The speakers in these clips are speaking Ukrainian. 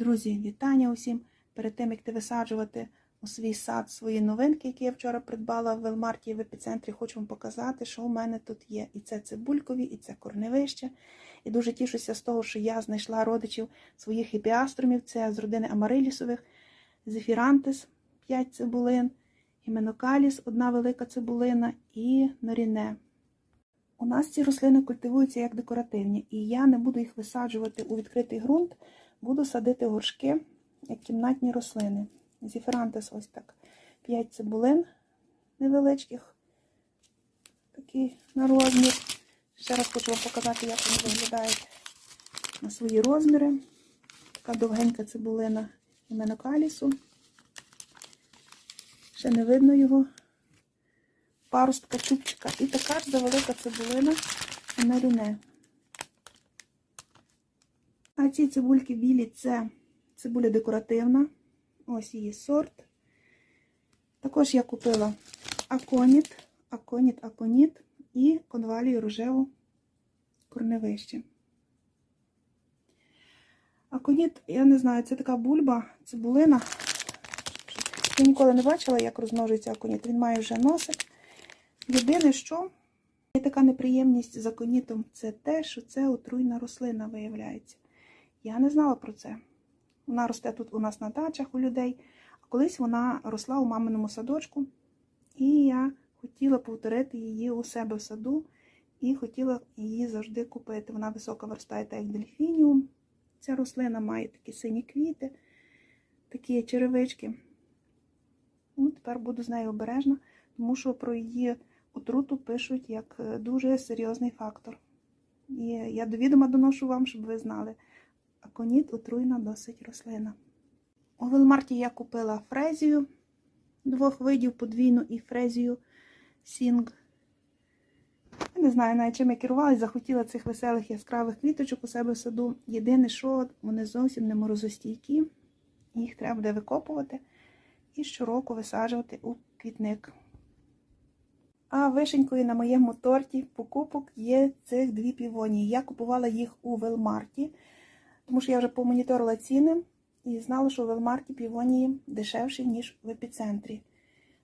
Друзі, вітання усім! Перед тим, як ти висаджувати у свій сад свої новинки, які я вчора придбала в Велмарті в епіцентрі, хочу вам показати, що у мене тут є. І це цибулькові, і це корневище. І дуже тішуся з того, що я знайшла родичів своїх епіаструмів. Це з родини Амарилісових, зефірантис 5 цибулин, гіменокаліс, одна велика цибулина і норіне. У нас ці рослини культивуються як декоративні, і я не буду їх висаджувати у відкритий ґрунт, буду садити горшки як кімнатні рослини. Зіферантис ось так. 5 цибулин невеличких, такий на розмір. Ще раз хочу вам показати, як вони виглядають на свої розміри. Така довгенька цибулина іменокалісу. Ще не видно його паростка чубчика. І така ж завелика цибулина на рюне. А ці цибульки білі це цибуля декоративна. Ось її сорт. Також я купила аконіт, аконіт, аконіт і конвалію рожеву корневище. Аконіт, я не знаю, це така бульба, цибулина. Я ніколи не бачила, як розмножується аконіт. Він має вже носик. Єдине, що є така неприємність з аконітом, це те, що це отруйна рослина виявляється. Я не знала про це. Вона росте тут у нас на дачах у людей, а колись вона росла у маминому садочку, і я хотіла повторити її у себе в саду і хотіла її завжди купити. Вона високо виростає, так як дельфініум. Ця рослина має такі сині квіти, такі черевички. Ну, Тепер буду з нею обережна, тому що про її отруту пишуть як дуже серйозний фактор. І я до відома доношу вам, щоб ви знали. Аконіт отруйна досить рослина. У Велмарті я купила фрезію двох видів, подвійну і фрезію Сінг. Я не знаю, навіть чим я керувалась, захотіла цих веселих яскравих квіточок у себе в саду. Єдине, що вони зовсім не морозостійкі, їх треба буде викопувати і щороку висаджувати у квітник. А вишенькою на моєму торті покупок є цих дві півонії. Я купувала їх у Велмарті, тому що я вже помоніторила ціни і знала, що у Велмарті півонії дешевші, ніж в епіцентрі.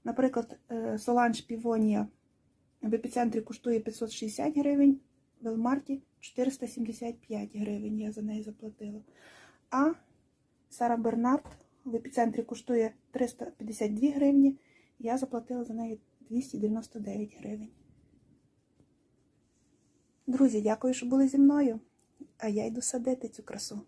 Наприклад, Соланж півонія в епіцентрі коштує 560 гривень, в Велмарті 475 гривень я за неї заплатила. А Сара Бернард в епіцентрі коштує 352 гривні, я заплатила за неї 299 гривень. Друзі, дякую, що були зі мною. А я йду садити цю красу.